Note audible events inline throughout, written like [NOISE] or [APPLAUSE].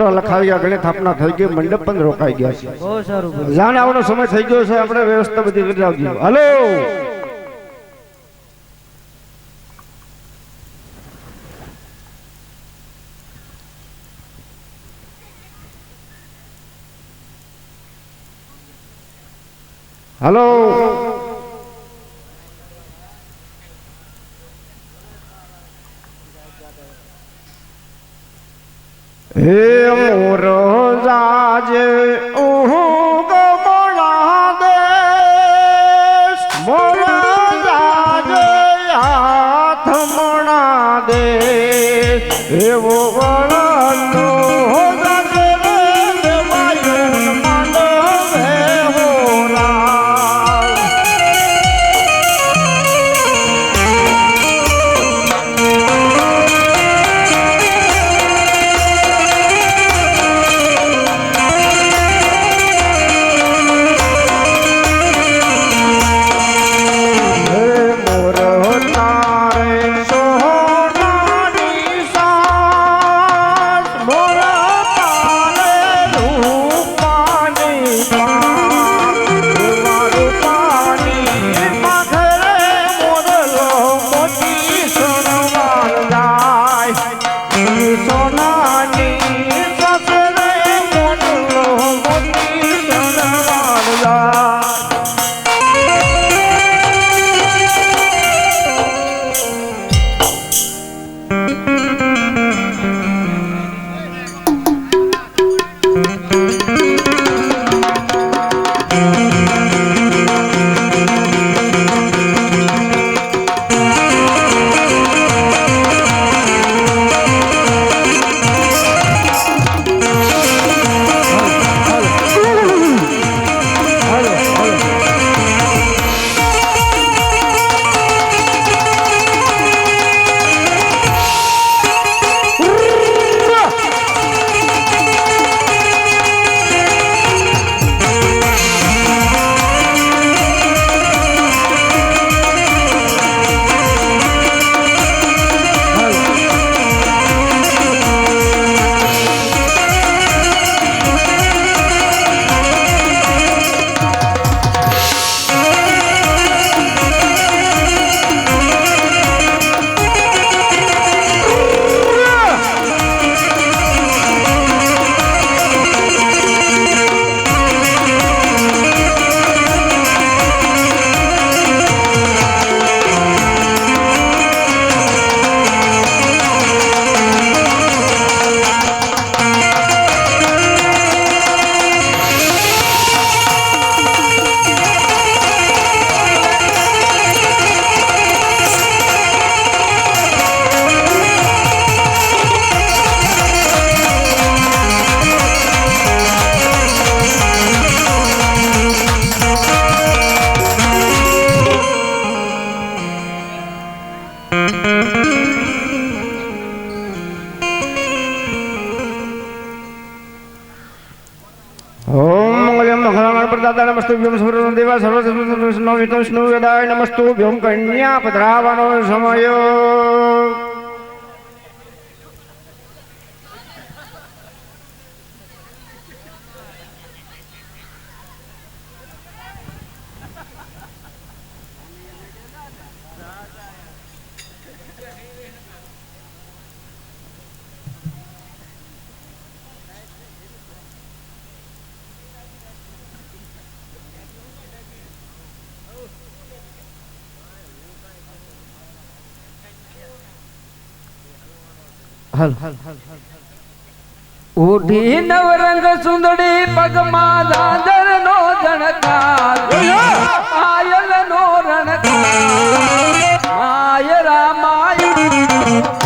પત્ર લખાવી આગળ સ્થાપના થઈ ગઈ મંડપ પણ રોકાઈ ગયા છે. જાણ આવવાનો સમય થઈ ગયો છે આપણે વ્યવસ્થા બધી કરી આવજો. હલો! હલો! નમસ્તુભ્યમ સૂર્યનો દેવા સર્વસ્નો વિષ્ણુ વેદાય નમસ્તુભ્યમ કન્યા પધરાવાનો સમય હાલ ઉઠી નવરંગ સુંદડી પગમાં દાદર નો જણકાર પાયલ નો રણકાર માયરા માયા માયરા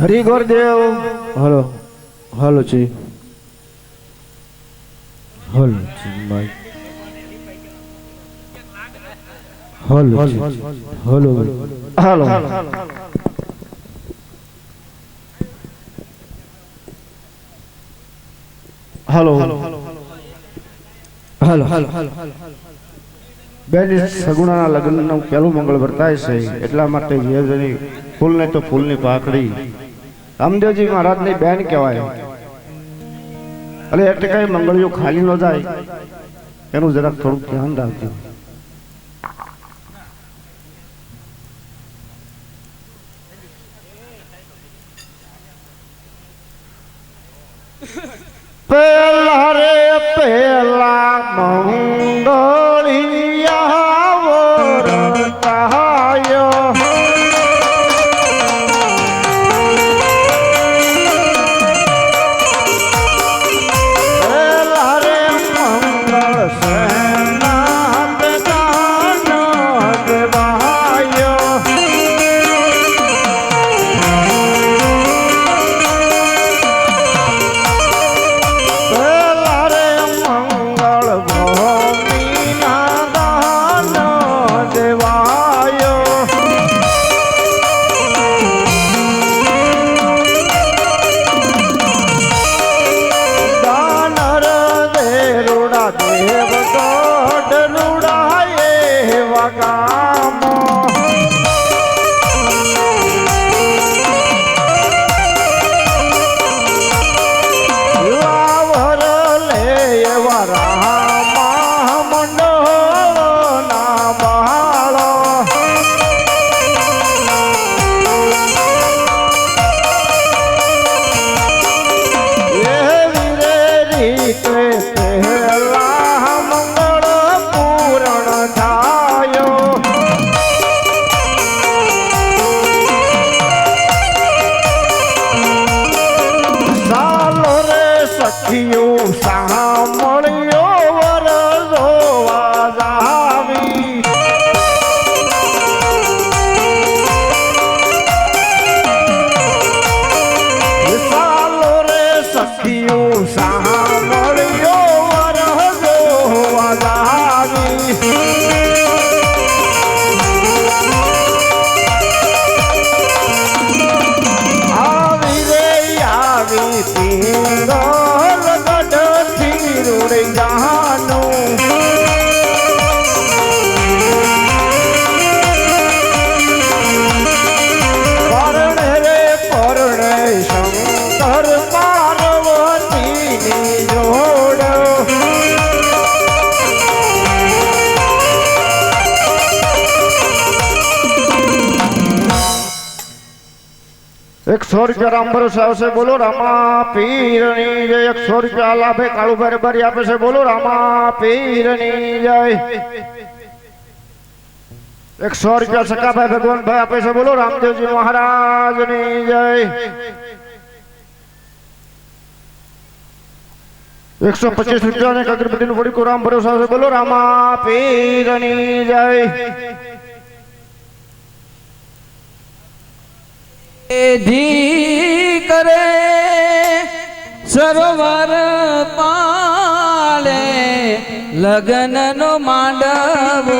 હરિ ગોરદેવ હલો હલો જી હલો જી. Hello. Hello. Hello. Hello. Hello. Hello બેન સગુણાના લગ્નનું પહેલું મંગળ વર્તાય છે. એટલા માટે ફૂલ ફૂલને તો ફૂલની પાકડી રામદેવજી મહારાજની બેન કહેવાય. અને એટલે કઈ મંગળીઓ ખાલી ન જાય. એનું જરાક થોડુંક ધ્યાન રાખજો. [LAUGHS] પેલા down on morning. એકસો રૂપિયા રામ ભરોસે આવશે બોલો રામા પીરની જય એકસો રૂપિયા લાભે કાળુભાઈ રબારી આપે છે બોલો રામા પીરની જય એકસો રૂપિયા સકાભાઈ ભગવાનભાઈ આપે છે બોલો રામદેવજી મહારાજની જય એકસો પચીસ રૂપિયા ને અગરબત્તીનું પડીકું રામ ભરોસે આવશે બોલો રામા પીરની જય ધી કરે સરોવર પાળે લગ્નનો માંડવો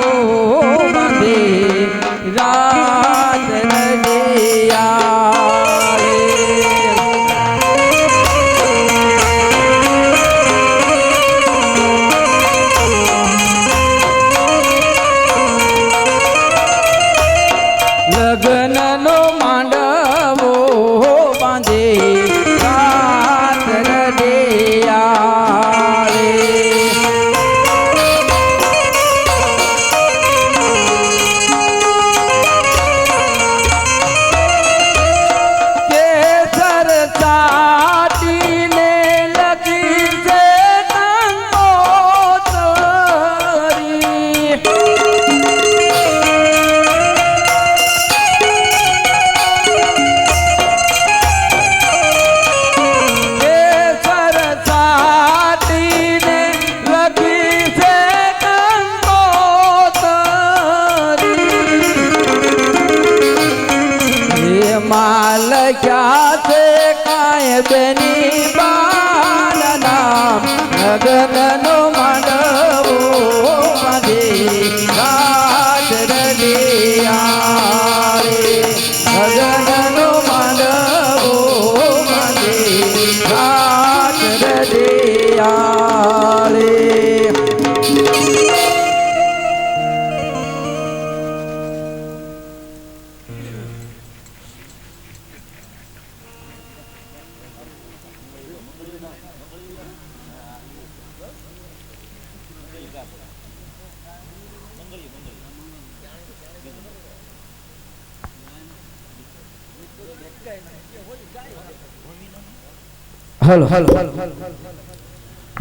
હલો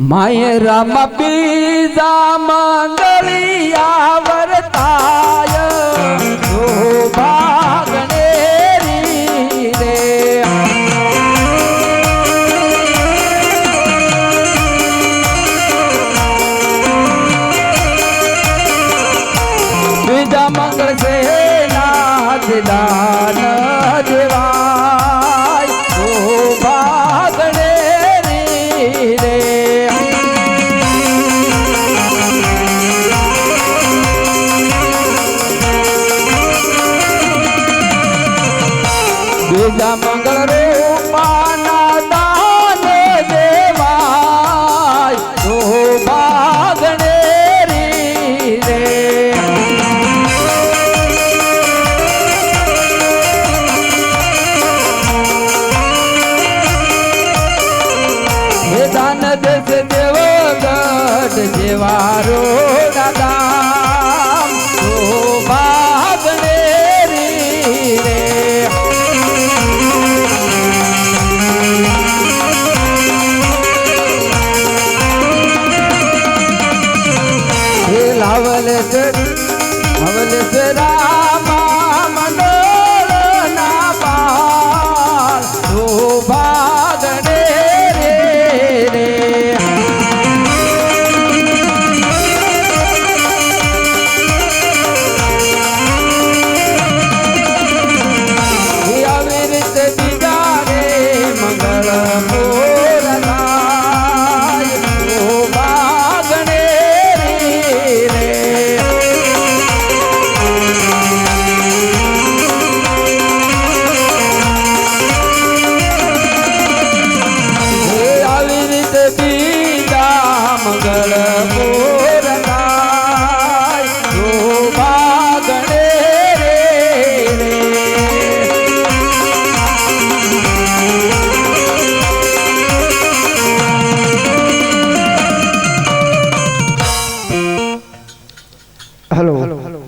માય રામ પીઝા મંગલિયા વરતાય. ભાગણેરી हवल से राम મંગળ મોરલાય શોભાગને રે રે હેલો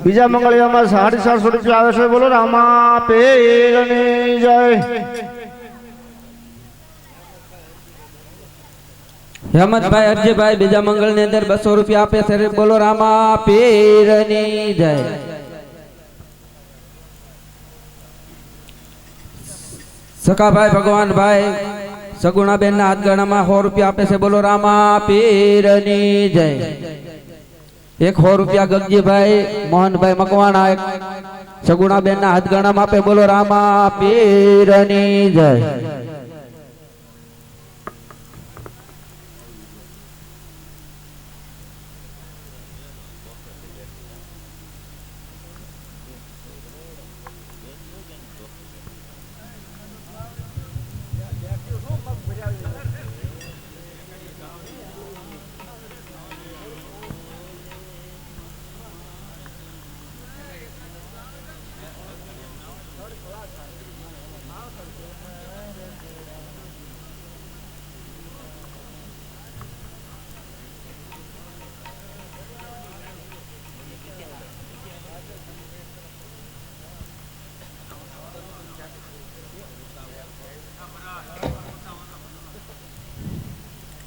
બીજા મંગળિયામાં સાડી ચારસો રૂપિયા આવે છે બોલો રામા પેરની જય હેમંતભાઈ અરજીભાઈ, બીજા મંગળની અંદર બસો રૂપિયા આપે છે. બોલો, રામા પીરની જય. સખાભાઈ, ભગવાનભાઈ સગુણાબેન ના હાથગણામાં સો રૂપિયા આપે છે. બોલો, રામા પીરની જય. એક સો રૂપિયા ગગજીભાઈ, મોહનભાઈ મકવાણા, એક સગુણાબેન ના હાથગણામાં આપે. બોલો, રામા પીરની જય.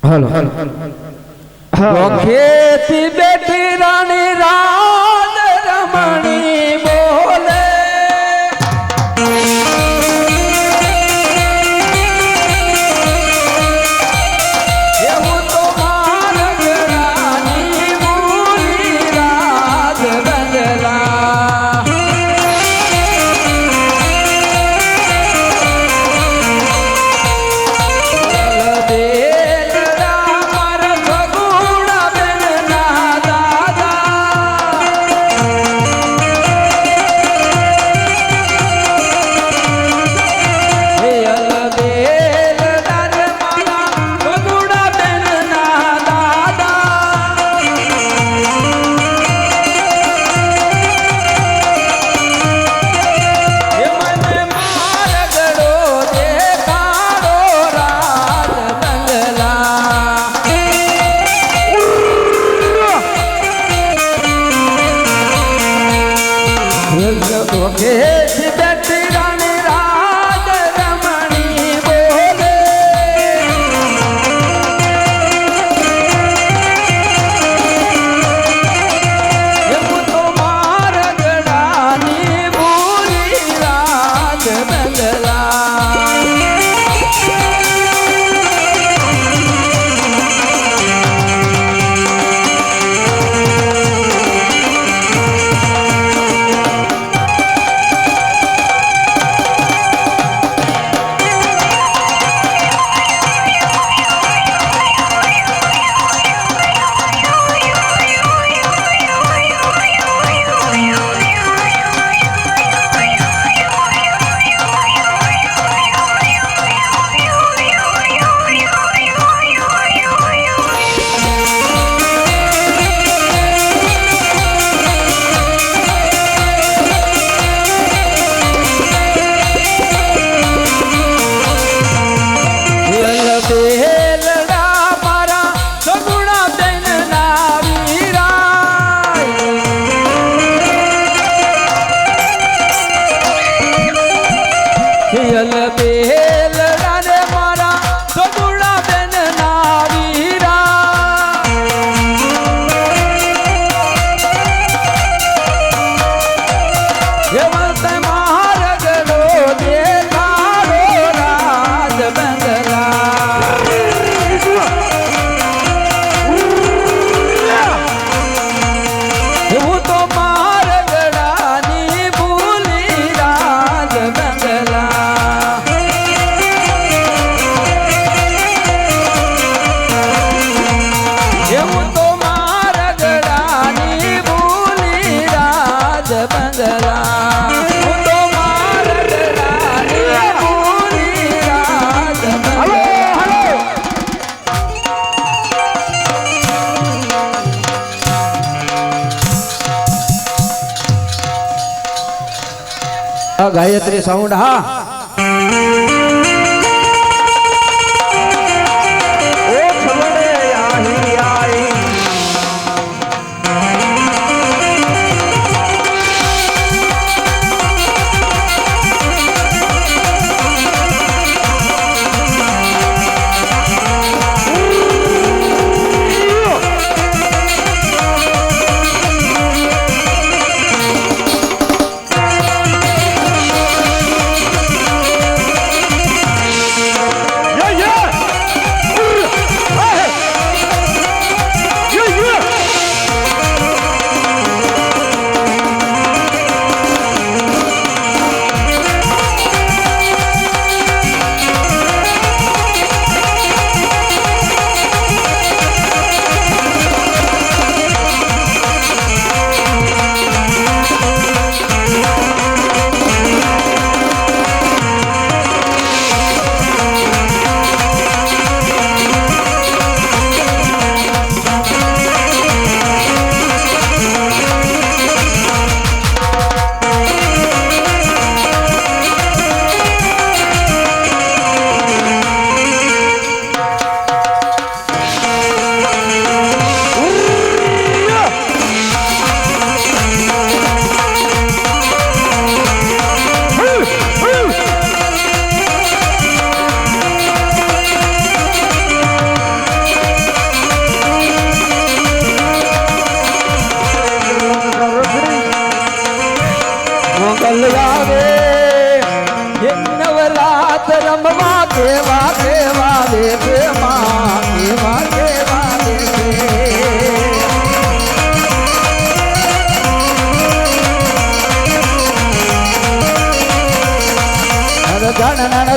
હાલો હા ખેતી બેઠી રાણી રાજ ગાયત્રી સાઉન્ડ હા.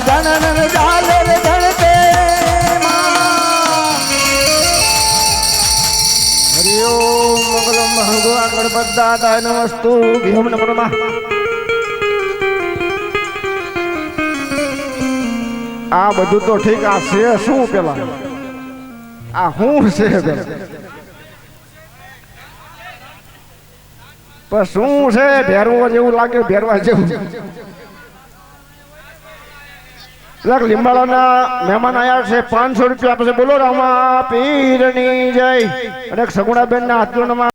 ધન નર ધન નર જાલે રે ધન તે માં. હરિ ઓમ મંગલમ ભગવાન ગણપત દાદાય આ બધું તો ઠીક. આ છે શું પેલા? આ શું છે પણ શું છે? ભેરવા જેવું લાગે, ભેરવા જેવું. પેલા લીંબાળાના મહેમાન આયા છે, પાંચસો રૂપિયા આપશે બોલો રામા, પીરની જય. અને સગુણાબેન ના હાથમાં